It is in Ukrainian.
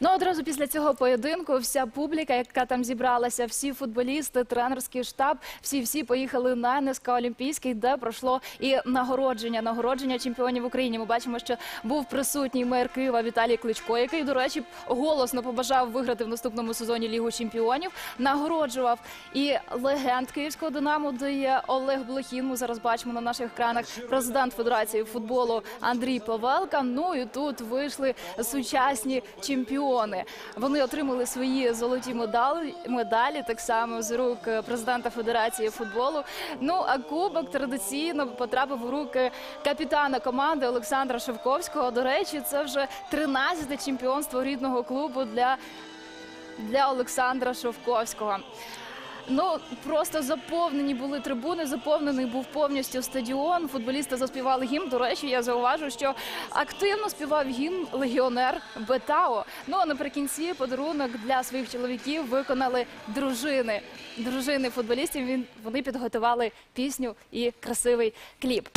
Ну одразу після цього поєдинку вся публіка, яка там зібралася, всі футболісти, тренерський штаб, всі всі поїхали на НСК Олімпійський, де пройшло і нагородження, нагородження чемпіонів України. Ми бачимо, що був присутній мер Києва Віталій Кличко, який, до речі, голосно побажав виграти в наступному сезоні Лігу чемпіонів. Нагороджував і легенд київського динамо, де є Олег Блохін. Ми зараз бачимо на наших екранах президент Федерації футболу Андрій Павелка. Ну і тут вийшли сучасні чемпіони. Вони отримали свої золоті медалі, медалі так само з рук е, президента Федерації футболу. Ну а кубок традиційно потрапив у руки капітана команди Олександра Шевковського. До речі, це вже 13-те чемпіонство рідного клубу для, для Олександра Шевковського. Ну просто заповнені були трибуни, заповнений був повністю стадіон. Футболісти заспівали гімн. До речі, я зауважу, що активно співав гімн легіонер Бетао. Ну а наприкінці подарунок для своїх чоловіків виконали дружини. Дружини футболістів. Він вони підготували пісню і красивий кліп.